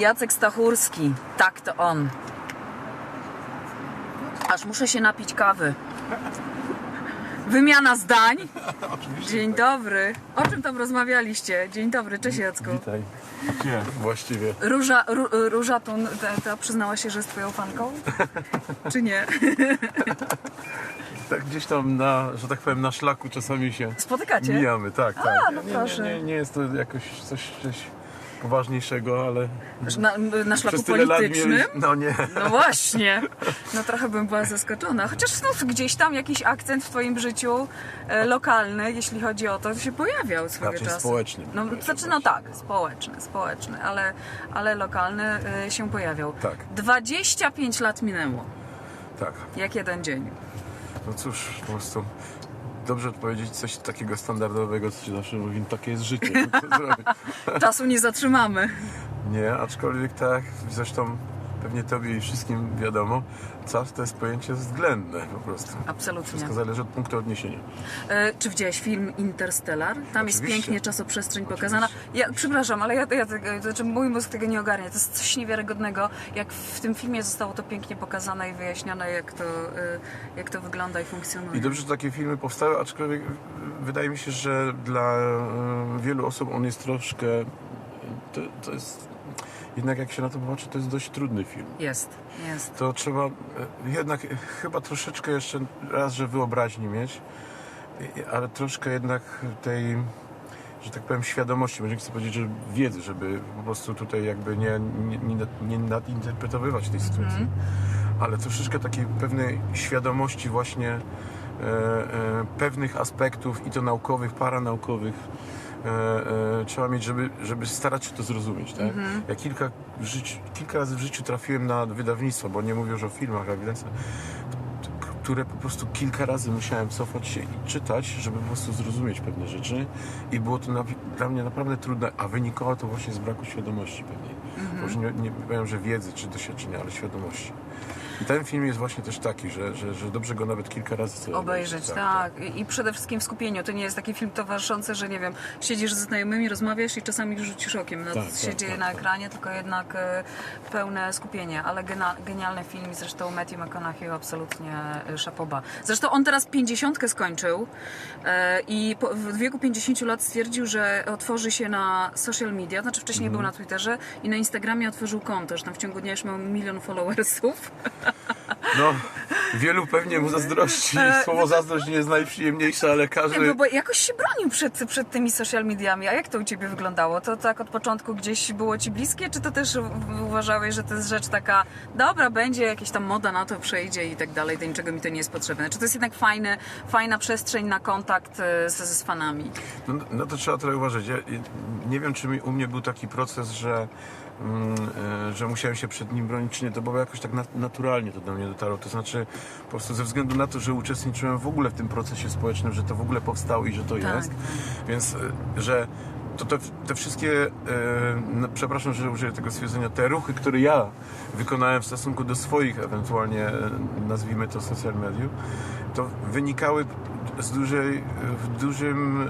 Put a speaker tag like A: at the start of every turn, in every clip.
A: Jacek Stachurski, tak to on. Aż muszę się napić kawy. Wymiana zdań. Dzień dobry. O czym tam rozmawialiście? Dzień dobry, cześć Jacku.
B: Witaj. Gdzie właściwie?
A: Róża, Ró, Róża Tun, ta, ta przyznała się, że jest twoją fanką? Czy nie?
B: Tak gdzieś tam na, że tak powiem, na szlaku czasami się
A: Spotykacie?
B: mijamy, tak, tak.
A: no
B: nie,
A: proszę.
B: nie, nie, nie jest to jakoś coś, coś poważniejszego, ale
A: Na, na szlaku politycznym?
B: mieli... No nie.
A: No właśnie. No trochę bym była zaskoczona. Chociaż no, gdzieś tam jakiś akcent w twoim życiu e, lokalny, jeśli chodzi o to, się pojawiał swego
B: Raczej
A: czasu.
B: społeczny.
A: No, znaczy, no tak, społeczny, społeczny, ale, ale lokalny e, się pojawiał.
B: Tak.
A: 25 lat minęło.
B: Tak.
A: Jak jeden dzień.
B: No cóż, po prostu dobrze odpowiedzieć coś takiego standardowego, co się zawsze mówi, takie jest życie.
A: Czasu nie zatrzymamy.
B: Nie, aczkolwiek tak, zresztą pewnie tobie i wszystkim wiadomo, czas to jest pojęcie względne po prostu.
A: Absolutnie.
B: Wszystko zależy od punktu odniesienia.
A: E, czy widziałeś film Interstellar? Tam jest
B: Oczywiście.
A: pięknie czasoprzestrzeń pokazana. Ja, przepraszam, ale ja, ja tego, znaczy mój mózg tego nie ogarnia. To jest coś niewiarygodnego, jak w tym filmie zostało to pięknie pokazane i wyjaśnione, jak to, e, jak to wygląda i funkcjonuje.
B: I dobrze, że takie filmy powstały, aczkolwiek wydaje mi się, że dla e, wielu osób on jest troszkę. To, to jest. Jednak jak się na to popatrzy, to jest dość trudny film.
A: Jest, jest.
B: To trzeba e, jednak chyba troszeczkę jeszcze raz, że wyobraźni mieć, i- ale troszkę jednak tej, że tak powiem, świadomości, może nie chcę powiedzieć, że wiedzy, żeby po prostu tutaj jakby nie, nie, nie, nie nadinterpretowywać tej sytuacji, ale troszeczkę takiej pewnej świadomości właśnie e, e, pewnych aspektów i to naukowych, paranaukowych e, e, trzeba mieć, żeby, żeby starać się to zrozumieć. Tak? Ja kilka, życiu, kilka razy w życiu trafiłem na wydawnictwo, bo nie mówię już o filmach, a więc które po prostu kilka razy musiałem cofać się i czytać, żeby po prostu zrozumieć pewne rzeczy i było to na, dla mnie naprawdę trudne, a wynikało to właśnie z braku świadomości pewnej. Może nie, nie powiem, że wiedzy czy doświadczenia, ale świadomości. I ten film jest właśnie też taki, że, że, że dobrze go nawet kilka razy sobie
A: Obejrzeć, tak. I, I przede wszystkim w skupieniu. To nie jest taki film towarzyszący, że nie wiem, siedzisz ze znajomymi, rozmawiasz i czasami rzucisz okiem na to,
B: Tak,
A: co się
B: tak,
A: dzieje
B: tak,
A: na
B: tak.
A: ekranie, tylko jednak e, pełne skupienie. Ale gena, genialny film i zresztą Matthew McConaughey absolutnie e, szapoba. Zresztą on teraz 50 skończył e, i w wieku 50 lat stwierdził, że otworzy się na social media, znaczy wcześniej
B: Mhm.
A: był na Twitterze i na Instagramie otworzył konto, że tam w ciągu dnia już miał milion followersów.
B: No, wielu pewnie mu zazdrości. Słowo zazdrość nie jest najprzyjemniejsze, ale każdy...
A: Bo, bo jakoś się bronił przed, przed tymi social mediami. A jak to u Ciebie wyglądało? To tak od początku gdzieś było Ci bliskie, czy to też uważałeś, że to jest rzecz taka, dobra, będzie jakaś tam moda na to, przejdzie i tak dalej, do niczego mi to nie jest potrzebne? Czy to jest jednak fajny, fajna przestrzeń na kontakt e, z, z fanami?
B: No, no to trzeba trochę uważać. Ja, nie wiem, czy mi, u mnie był taki proces, że, e, że musiałem się przed nim bronić, czy nie. To było jakoś tak nat- naturalnie to do mnie dotarło. To znaczy, po prostu ze względu na to, że uczestniczyłem w ogóle w tym procesie społecznym, że to w ogóle powstało i że to
A: Tak.
B: jest. Więc, e, że to te, te wszystkie, e, no, przepraszam, że użyję tego stwierdzenia, te ruchy, które ja wykonałem w stosunku do swoich ewentualnie, e, nazwijmy to social mediów, to wynikały z dużej, w dużym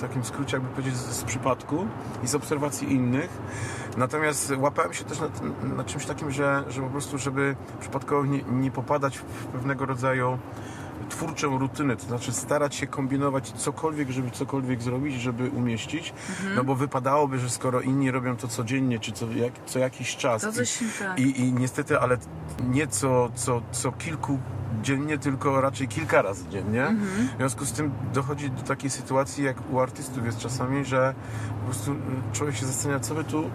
B: takim skrócie, jakby powiedzieć, z, przypadku i z obserwacji innych. Natomiast łapałem się też na, na czymś takim, że, że po prostu, żeby przypadkowo nie, nie popadać w pewnego rodzaju twórczą rutynę, to znaczy starać się kombinować cokolwiek, żeby cokolwiek zrobić, żeby umieścić, no bo wypadałoby, że skoro inni robią to codziennie, czy co, jak, co jakiś czas
A: To coś,
B: i,
A: tak.
B: i, i niestety, ale nie co, co, co kilku dziennie, tylko raczej kilka razy dziennie.
A: Mhm.
B: W związku z tym dochodzi do takiej sytuacji, jak u artystów jest czasami, że po prostu mm, człowiek się zastanawia, co by tu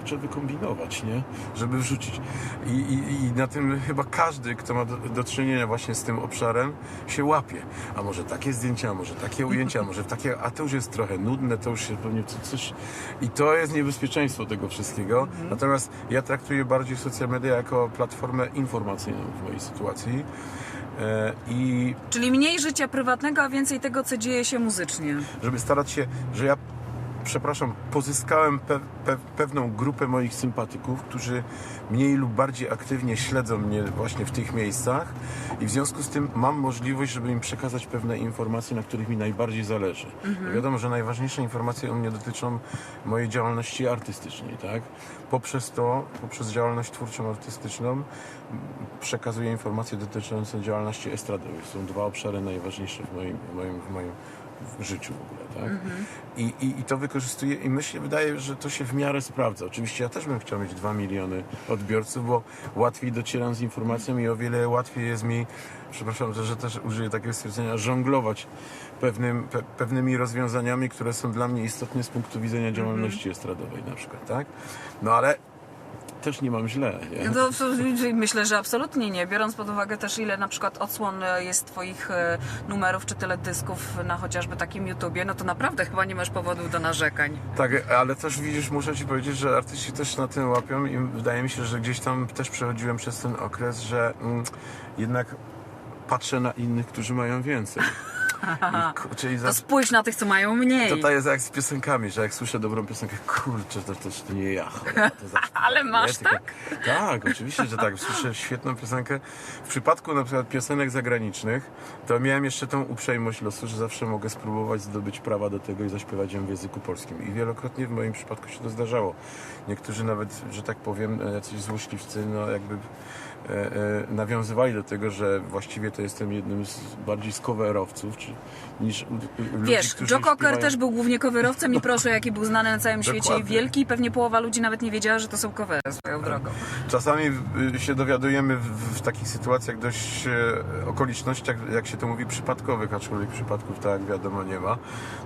B: kurczę wykombinować, nie? Żeby wrzucić. I, i, I na tym chyba każdy, kto ma do, do czynienia właśnie z tym obszarem, się łapie. A może takie zdjęcia, a może takie ujęcia, a może takie, a to już jest trochę nudne, to już się pewnie co- coś... I to jest niebezpieczeństwo tego wszystkiego. Natomiast ja traktuję bardziej social media jako platformę informacyjną w mojej sytuacji. E, I
A: Czyli mniej życia prywatnego, a więcej tego, co dzieje się muzycznie.
B: żeby starać się, że ja przepraszam, pozyskałem pe, pe, pewną grupę moich sympatyków, którzy mniej lub bardziej aktywnie śledzą mnie właśnie w tych miejscach i w związku z tym mam możliwość, żeby im przekazać pewne informacje, na których mi najbardziej zależy. Wiadomo, że najważniejsze informacje o mnie dotyczą mojej działalności artystycznej, tak? Poprzez to, poprzez działalność twórczą artystyczną przekazuję informacje dotyczące działalności estradowej. Są dwa obszary najważniejsze w moim, w moim, w moim w życiu w ogóle, tak? I, i, I to wykorzystuję i myślę, wydaje, że to się w miarę sprawdza. Oczywiście ja też bym chciał mieć 2 miliony odbiorców, bo łatwiej docieram z informacją i o wiele łatwiej jest mi, przepraszam, że, że też użyję takiego stwierdzenia, żonglować pewnym, pe, pewnymi rozwiązaniami, które są dla mnie istotne z punktu widzenia działalności estradowej na przykład, tak? No ale też nie mam źle, nie?
A: No, myślę, że absolutnie nie. Biorąc pod uwagę też ile na przykład odsłon e, jest twoich e, numerów czy teledysków na chociażby takim YouTubie, no to naprawdę chyba nie masz powodu do narzekań.
B: Tak, ale też widzisz, muszę ci powiedzieć, że artyści też na tym łapią i wydaje mi się, że gdzieś tam też przechodziłem przez ten okres, że mm, jednak patrzę na innych, którzy mają więcej. I, za,
A: To spójrz na tych, co mają mniej.
B: to, to jest jak z piosenkami, że jak słyszę dobrą piosenkę, kurczę, to też to nie ja. cholera, To zawsze,
A: Ale masz
B: nie, tylko- Tak, oczywiście, że tak. Słyszę świetną piosenkę. W przypadku na przykład piosenek zagranicznych, to miałem jeszcze tą uprzejmość losu, że zawsze mogę spróbować zdobyć prawa do tego i zaśpiewać ją w języku polskim. I wielokrotnie w moim przypadku się to zdarzało. Niektórzy nawet, że tak powiem, jacyś złośliwcy, no jakby e, e, nawiązywali do tego, że właściwie to jestem jednym z bardziej z coverowców, czy, niż ludzi,
A: Wiesz, Joe Cocker
B: śpiewają-
A: też był głównie coverowcem i proszę, jaki był znany na całym świecie i wielki. Pewnie połowa ludzi nawet nie wiedziała, że to są covery swoją drogą.
B: Czasami y, się dowiadujemy w, w takich sytuacjach dość e, okolicznościach, jak się to mówi, przypadkowych, aczkolwiek przypadków tak jak wiadomo nie ma,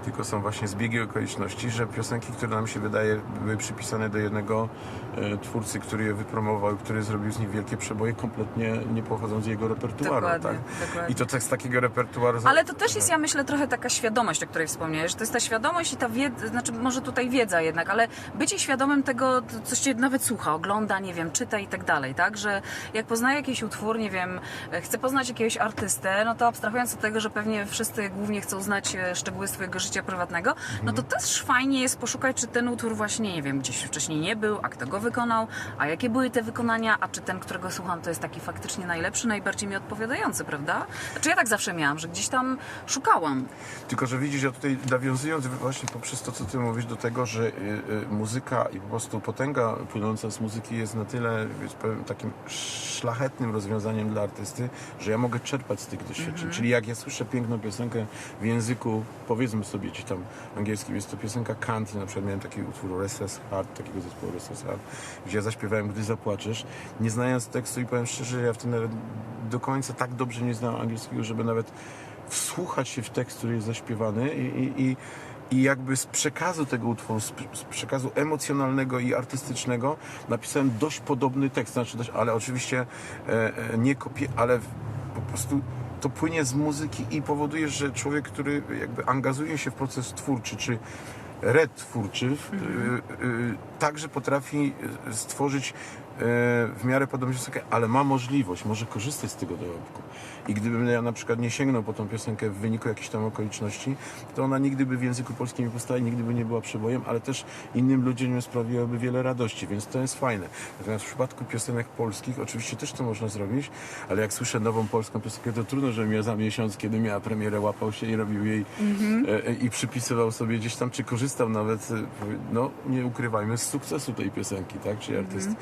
B: tylko są właśnie zbiegi okoliczności, że piosenki, które nam się wydaje były przypisane do jednego e, twórcy, który je wypromował, który zrobił z nich wielkie przeboje, kompletnie nie pochodzą z jego repertuaru.
A: Dokładnie,
B: tak?
A: dokładnie.
B: I to tak z takiego repertuaru...
A: Ale to też jest, ja myślę, trochę taka świadomość, o której wspomniałeś. że To jest ta świadomość i ta wiedza, znaczy może tutaj wiedza jednak, ale bycie świadomym tego, co się nawet słucha, ogląda, nie wiem, czyta i tak dalej, tak? Że jak poznaje jakiś utwór, nie wiem, chce poznać jakiegoś artystę, no to abstrahując od tego, że pewnie wszyscy głównie chcą znać e, szczegóły swojego życia prywatnego, no to też fajnie jest poszukać, czy ten utwór właśnie, nie wiem, gdzieś wcześniej nie był, a kto go wykonał, a jakie były te wykonania, a czy ten, którego słucham, to jest taki faktycznie najlepszy, najbardziej mi odpowiadający, prawda? Znaczy ja tak zawsze miałam, że gdzieś tam szukałam.
B: Tylko, że widzisz, ja tutaj nawiązując właśnie poprzez to, co ty mówisz, do tego, że y, y, muzyka i po prostu potęga płynąca z muzyki jest na tyle wiesz, powiem, takim szlachetnym rozwiązaniem dla artysty, że ja mogę czerpać z tych doświadczeń. Czyli jak ja słyszę piękną piosenkę w języku, powiedzmy sobie gdzieś tam angielskim, jest to piosenka Country, na przykład miałem taki utwór Restless Heart, takiego zespołu Restless Heart, gdzie ja zaśpiewałem Gdy zapłaczesz, nie znając tekstu i powiem szczerze, ja wtedy nawet do końca tak dobrze nie znałem angielskiego, żeby nawet wsłuchać się w tekst, który jest zaśpiewany i, i, i, jakby z przekazu tego utworu, z, z przekazu emocjonalnego i artystycznego napisałem dość podobny tekst, znaczy dość, ale oczywiście e, e, nie kopię, ale po prostu to płynie z muzyki i powoduje, że człowiek, który jakby angażuje się w proces twórczy, czy red twórczy, w- y, y, także potrafi y, stworzyć w miarę podobną piosenkę, ale ma możliwość, może korzystać z tego dorobku. I gdybym ja na przykład nie sięgnął po tą piosenkę w wyniku jakichś tam okoliczności, to ona nigdy by w języku polskim nie powstała, i nigdy by nie była przebojem, ale też innym ludziom sprawiłaby wiele radości, więc to jest fajne. Natomiast w przypadku piosenek polskich, oczywiście też to można zrobić, ale jak słyszę nową polską piosenkę, to trudno, żebym ja za miesiąc, kiedy miała premierę, łapał się i robił jej e, e, i przypisywał sobie gdzieś tam, czy korzystał nawet, e, no nie ukrywajmy, z sukcesu tej piosenki, tak, czy artysty.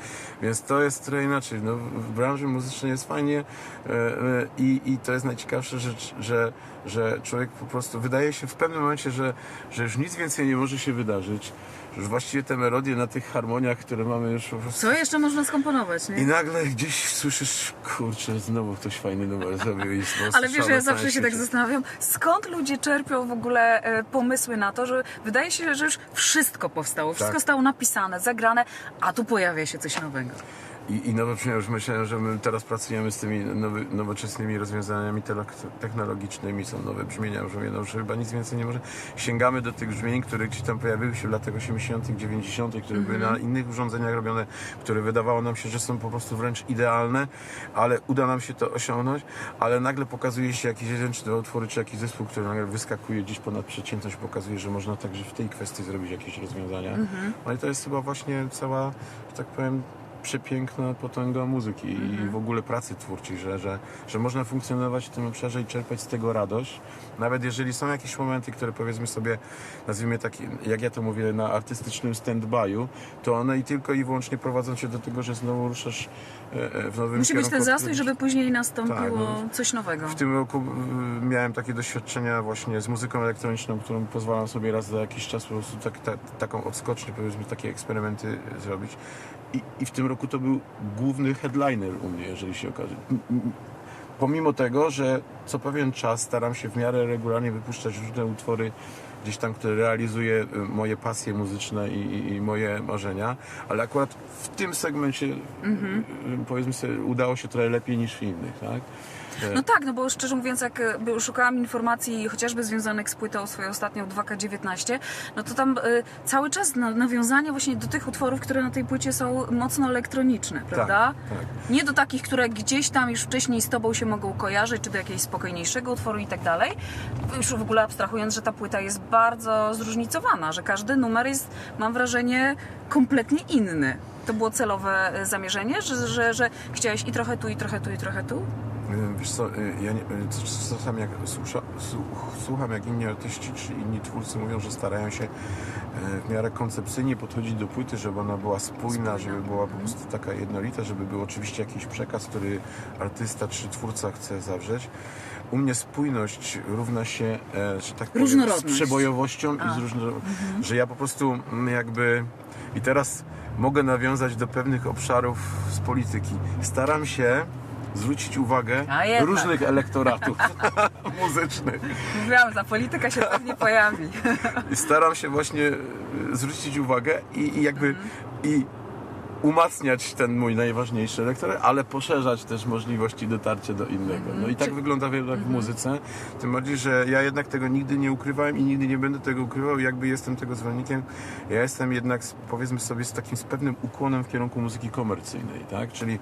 B: Więc to jest trochę inaczej. No, w- branży muzycznej jest fajnie e, e, i, i to jest najciekawsza rzecz, że, że człowiek po prostu wydaje się w pewnym momencie, że, że już nic więcej nie może się wydarzyć, już właściwie te melodie na tych harmoniach, które mamy już po prostu
A: Co jeszcze można skomponować, nie?
B: i nagle gdzieś słyszysz, kurczę, znowu ktoś fajny numer zrobił i
A: Ale wiesz, ja zawsze się tak zastanawiam, skąd ludzie czerpią w ogóle e, pomysły na to, że wydaje się, że już wszystko powstało, wszystko
B: Tak.
A: zostało napisane, zagrane, a tu pojawia się coś nowego.
B: I, i brzmienia, już myślałem, że my teraz pracujemy z tymi nowy, nowoczesnymi rozwiązaniami technologicznymi, są nowe brzmienia, brzmienia, no już chyba nic więcej nie może. Sięgamy do tych brzmień, które gdzieś tam pojawiły się w latach 80., 90., które były na innych urządzeniach robione, które wydawało nam się, że są po prostu wręcz idealne, ale uda nam się to osiągnąć, ale nagle pokazuje się jakiś jeden czy dwa utwory, czy jakiś zespół, który nagle wyskakuje gdzieś ponad przeciętność, pokazuje, że można także w tej kwestii zrobić jakieś rozwiązania. No i to jest chyba właśnie cała, że tak powiem, przepiękna potęga muzyki i w ogóle pracy twórczej, że, że, że można funkcjonować w tym obszarze i czerpać z tego radość. Nawet jeżeli są jakieś momenty, które powiedzmy sobie, nazwijmy takie, jak ja to mówię, na artystycznym stand-by'u, to one i tylko i wyłącznie prowadzą cię do tego, że znowu ruszasz w nowym
A: Musi być ten zastój, żeby później nastąpiło
B: Tak, no.
A: coś nowego.
B: w tym roku y, miałem takie doświadczenia właśnie z muzyką elektroniczną, którą pozwalam sobie raz za jakiś czas po prostu tak, ta, taką odskocznię, powiedzmy, takie eksperymenty zrobić. I, I w tym roku to był główny headliner u mnie, jeżeli się okaże. Pomimo tego, że co pewien czas staram się w miarę regularnie wypuszczać różne utwory gdzieś tam, które realizuje y, moje pasje muzyczne i, i, i moje marzenia, ale akurat w tym segmencie y, y, powiedzmy sobie udało się trochę lepiej niż w innych, tak? E,
A: No tak, no bo szczerze mówiąc, jak e, szukałam informacji chociażby związanych z płytą swoją ostatnią 2K19, no to tam y, cały czas na, nawiązania właśnie do tych utworów, które na tej płycie są mocno elektroniczne, prawda?
B: tak.
A: Nie do takich, które gdzieś tam już wcześniej z tobą się mogą kojarzyć, czy do jakiegoś spokojniejszego utworu i tak dalej. Już w ogóle abstrahując, że ta płyta jest bardzo zróżnicowana, że każdy numer jest, mam wrażenie, kompletnie inny. To było celowe e, zamierzenie, że, że, że chciałeś i trochę tu, i trochę tu, i trochę tu?
B: Y, Wiesz co, y, ja nie, c- czasami jak słucha, słuch- słucham, jak inni artyści czy inni twórcy mówią, że starają się w miarę koncepcyjnie podchodzić do płyty, żeby ona była spójna, żeby była po prostu taka jednolita, żeby był oczywiście jakiś przekaz, który artysta czy twórca chce zawrzeć. U mnie spójność równa się, e, że tak powiem, z przebojowością
A: A.
B: i z różnorodnością. Że ja po prostu mm, jakby... I teraz mogę nawiązać do pewnych obszarów z polityki. Staram się zwrócić uwagę różnych elektoratów muzycznych.
A: Mówiłam, ta polityka się pewnie pojawi.
B: I staram się właśnie e, zwrócić uwagę i, i jakby i umacniać ten mój najważniejszy elektorat, ale poszerzać też możliwości dotarcia do innego. No i tak
A: Czy-
B: wygląda wiele w muzyce. Tym bardziej, że ja jednak tego nigdy nie ukrywałem i nigdy nie będę tego ukrywał, jakby jestem tego zwolennikiem. Ja jestem jednak, powiedzmy sobie, z takim z pewnym ukłonem w kierunku muzyki komercyjnej, tak? Czyli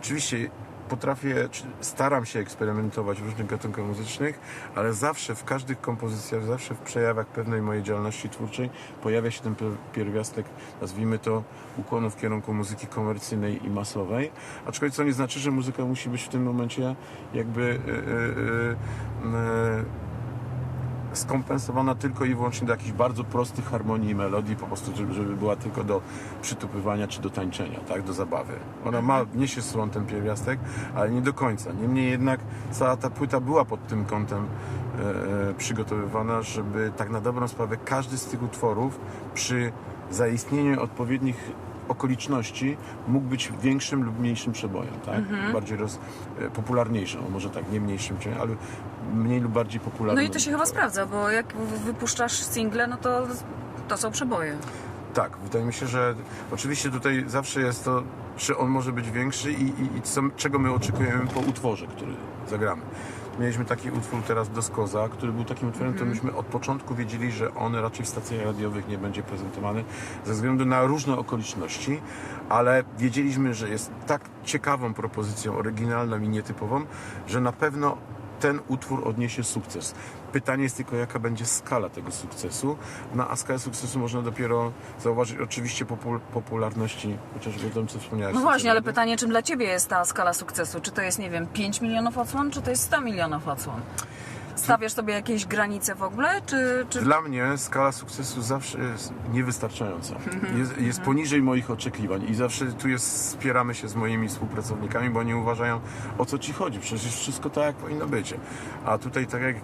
B: oczywiście potrafię, staram się eksperymentować w różnych gatunkach muzycznych, ale zawsze w każdych kompozycjach, zawsze w przejawach pewnej mojej działalności twórczej pojawia się ten pier- pierwiastek, nazwijmy to, ukłonu w kierunku muzyki komercyjnej i masowej. Aczkolwiek to nie znaczy, że muzyka musi być w tym momencie jakby yy, yy, yy, skompensowana tylko i wyłącznie do jakichś bardzo prostych harmonii i melodii, po prostu, żeby, żeby była tylko do przytupywania czy do tańczenia, tak, do zabawy. Ona ma, niesie sobą ten pierwiastek, ale nie do końca. Niemniej jednak cała ta płyta była pod tym kątem e, e, przygotowywana, żeby tak na dobrą sprawę każdy z tych utworów przy zaistnieniu odpowiednich okoliczności mógł być większym lub mniejszym przebojem, tak? Bardziej roz, e, popularniejszym, może tak, nie mniejszym, ale mniej lub bardziej
A: No
B: popularnym.
A: i to się chyba sprawdza, bo jak wypuszczasz single, no to to są przeboje.
B: Tak, wydaje mi się, że oczywiście tutaj zawsze jest to, czy on może być większy i, i, i co, czego my oczekujemy po utworze, który zagramy. Mieliśmy taki utwór teraz do Skoza, który był takim utworem, to myśmy od początku wiedzieli, że on raczej w stacjach radiowych nie będzie prezentowany ze względu na różne okoliczności, ale wiedzieliśmy, że jest tak ciekawą propozycją, oryginalną i nietypową, że na pewno ten utwór odniesie sukces. Pytanie jest tylko, jaka będzie skala tego sukcesu. No, a skalę sukcesu można dopiero zauważyć oczywiście popul- popularności, chociażby o tym, co wspomniałeś.
A: No właśnie, ale pytanie, czym dla Ciebie jest ta skala sukcesu? Czy to jest, nie wiem, 5 milionów odsłon, czy to jest 100 milionów odsłon? Stawiasz sobie jakieś granice w ogóle, czy... czy...
B: Dla mnie skala sukcesu zawsze jest niewystarczająca. Jest, jest poniżej moich oczekiwań i zawsze tu jest, spieramy się z moimi współpracownikami, bo oni uważają, o co ci chodzi. Przecież wszystko tak, jak powinno być. A tutaj tak jak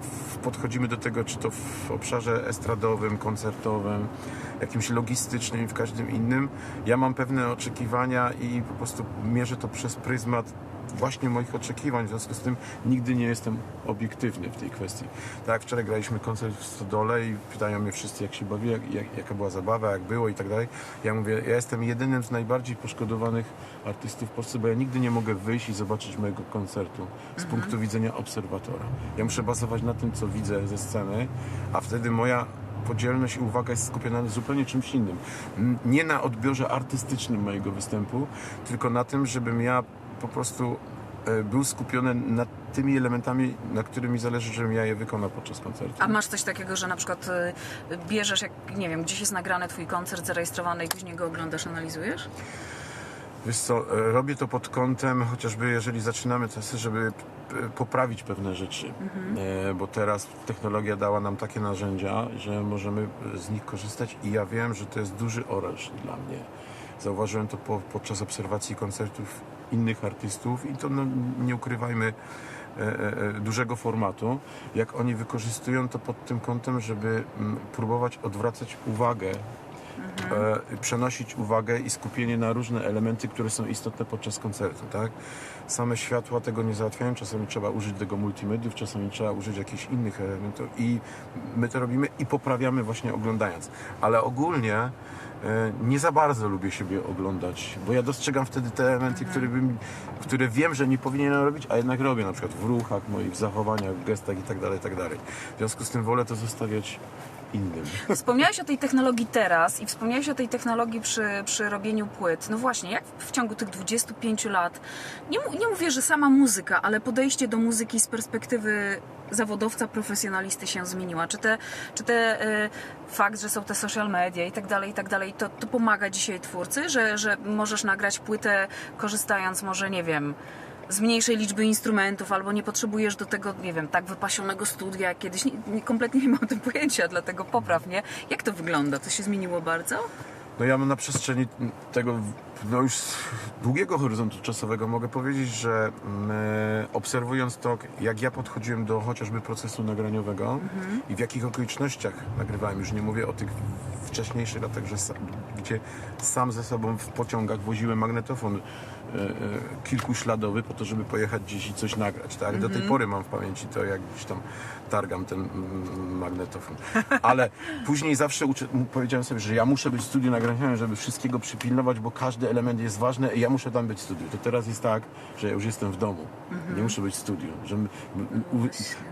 B: podchodzimy do tego, czy to w obszarze estradowym, koncertowym, jakimś logistycznym i w każdym innym, ja mam pewne oczekiwania i po prostu mierzę to przez pryzmat właśnie moich oczekiwań, w związku z tym nigdy nie jestem obiektywny w tej kwestii. Tak jak wczoraj graliśmy koncert w Stodole i pytają mnie wszyscy jak się bawi, jak, jak, jaka była zabawa, jak było i tak dalej. Ja mówię, ja jestem jedynym z najbardziej poszkodowanych artystów w Polsce, bo ja nigdy nie mogę wyjść i zobaczyć mojego koncertu z punktu widzenia obserwatora. Ja muszę bazować na tym, co widzę ze sceny, a wtedy moja podzielność i uwaga jest skupiona na zupełnie czymś innym. Nie na odbiorze artystycznym mojego występu, tylko na tym, żebym ja po prostu e, był skupiony nad tymi elementami, na których mi zależy, żebym ja je wykonał podczas koncertu.
A: A masz coś takiego, że na przykład y, bierzesz, jak nie wiem, gdzieś jest nagrany twój koncert zarejestrowany i później go oglądasz, analizujesz?
B: Wiesz co, e, robię to pod kątem, chociażby jeżeli zaczynamy testy, żeby poprawić pewne rzeczy, E, bo teraz technologia dała nam takie narzędzia, że możemy z nich korzystać i ja wiem, że to jest duży oręż dla mnie. Zauważyłem to po, podczas obserwacji koncertów innych artystów i to no, nie ukrywajmy e, e, e, dużego formatu, jak oni wykorzystują to pod tym kątem, żeby mm, próbować odwracać uwagę e, przenosić uwagę i skupienie na różne elementy, które są istotne podczas koncertu, tak? Same światła tego nie załatwiają, czasami trzeba użyć tego multimediów, czasami trzeba użyć jakichś innych elementów i my to robimy i poprawiamy właśnie oglądając. Ale ogólnie nie za bardzo lubię siebie oglądać, bo ja dostrzegam wtedy te elementy, które, bym, które wiem, że nie powinienem robić, a jednak robię, na przykład w ruchach moich, w zachowaniach, w gestach i tak dalej, i tak dalej. W związku z tym wolę to zostawiać innym.
A: Wspomniałeś o tej technologii teraz i wspomniałeś o tej technologii przy, przy robieniu płyt. No właśnie, jak w ciągu tych 25 lat, nie, nie mówię, że sama muzyka, ale podejście do muzyki z perspektywy zawodowca, profesjonalisty się zmieniła? Czy te, czy te y, fakt, że są te social media i tak dalej, i tak dalej, to, to pomaga dzisiaj twórcy, że, że możesz nagrać płytę korzystając może, nie wiem, z mniejszej liczby instrumentów, albo nie potrzebujesz do tego, nie wiem, tak wypasionego studia jak kiedyś. Nie, nie, kompletnie nie mam o tym pojęcia, dlatego popraw, nie? Jak to wygląda? To się zmieniło bardzo?
B: No ja na przestrzeni tego no już długiego horyzontu czasowego mogę powiedzieć, że mm, e, obserwując to, jak ja podchodziłem do chociażby procesu nagraniowego i w jakich okolicznościach nagrywałem, już nie mówię o tych wcześniejszych latach, że gdzie sam ze sobą w pociągach woziłem magnetofon kilkuśladowy po to, żeby pojechać gdzieś i coś nagrać, tak? Do tej pory mam w pamięci to, jak gdzieś tam targam ten mm, magnetofon. Ale później zawsze uczy, powiedziałem sobie, że ja muszę być w studiu nagraniowym, żeby wszystkiego przypilnować, bo każdy element jest ważny i ja muszę tam być w studiu. To teraz jest tak, że ja już jestem w domu. Nie muszę być w studiu. Że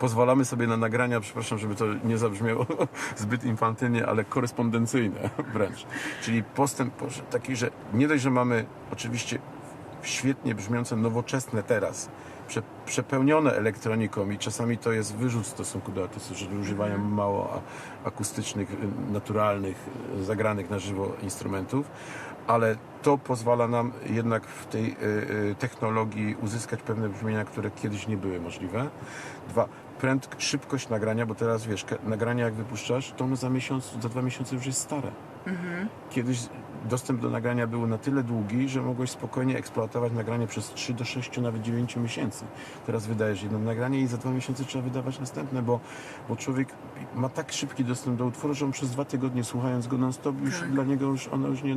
B: pozwalamy sobie na nagrania, przepraszam, żeby to nie zabrzmiało zbyt infantylnie, ale korespondencyjne wręcz. Czyli postęp taki, że nie dość, że mamy oczywiście świetnie brzmiące, nowoczesne teraz, prze, przepełnione elektroniką i czasami to jest wyrzut w stosunku do artystów, że używają mało a- akustycznych, naturalnych, zagranych na żywo instrumentów, ale to pozwala nam jednak w tej y, y, technologii uzyskać pewne brzmienia, które kiedyś nie były możliwe. Dwa, pręd, szybkość nagrania, bo teraz wiesz, nagrania jak wypuszczasz, to ono za miesiąc, za dwa miesiące już jest stare. Kiedyś dostęp do nagrania był na tyle długi, że mogłeś spokojnie eksploatować nagranie przez 3 do 6, nawet 9 miesięcy. Teraz wydajesz jedno nagranie i za dwa miesiące trzeba wydawać następne, bo, bo człowiek ma tak szybki dostęp do utworu, że on przez dwa tygodnie słuchając go non-stop, już
A: Tak.
B: dla niego już ono już nie...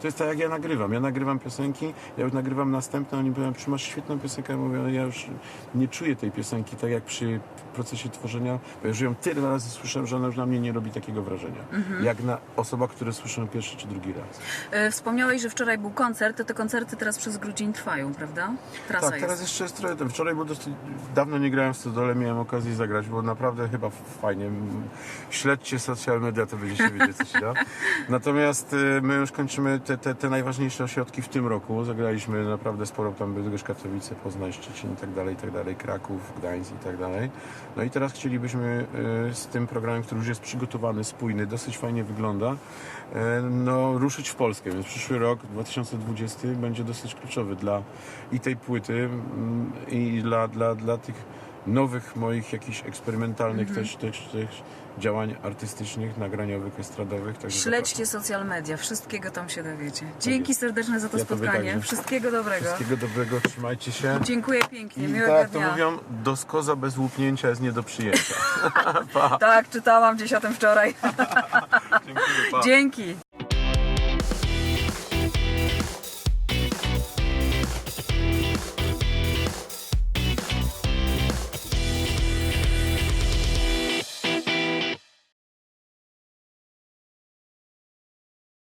B: To jest tak jak ja nagrywam. Ja nagrywam piosenki, ja już nagrywam następne, oni mówią, czy masz świetną piosenkę? Ja mówię, "Ale ja już nie czuję tej piosenki tak jak przy procesie tworzenia, bo ja już ją tyle razy słyszałem, że ona już na mnie nie robi takiego wrażenia.
A: Mhm.
B: Jak na osoba, która słyszę pierwszy czy drugi raz.
A: E, Wspomniałeś, że wczoraj był koncert, to te koncerty teraz przez grudzień trwają, prawda? Trasa
B: Tak, teraz
A: jest.
B: jeszcze jest trochę. Wczoraj był dosyć. Dawno nie grałem w Stodole, miałem okazję zagrać, było naprawdę chyba fajnie. Śledźcie social media, to będziecie wiedzieć, co się da. Natomiast y, my już kończymy te, te, te najważniejsze ośrodki w tym roku. Zagraliśmy naprawdę sporo, tam Bydgoszcz, Katowice, Poznań, Szczecin i tak dalej, i tak dalej, Kraków, Gdańsk i tak dalej. No i teraz chcielibyśmy y, z tym programem, który już jest przygotowany, spójny, dosyć fajnie wygląda, no ruszyć w Polskę, więc przyszły rok 2020 będzie dosyć kluczowy dla i tej płyty mm, i dla, dla, dla tych nowych moich jakichś eksperymentalnych też, też, też działań artystycznych, nagraniowych, estradowych. Także
A: Śledźcie social media, wszystkiego tam się dowiecie. Dzięki
B: jest.
A: serdeczne za to
B: Ja
A: spotkanie. Wszystkiego dobrego.
B: Wszystkiego dobrego, trzymajcie się.
A: Dziękuję pięknie,
B: I
A: miłego
B: tak jak to
A: dnia.
B: mówią, doskoza bez łupnięcia jest nie do przyjęcia.
A: Tak, czytałam gdzieś o tym wczoraj. Dzięki.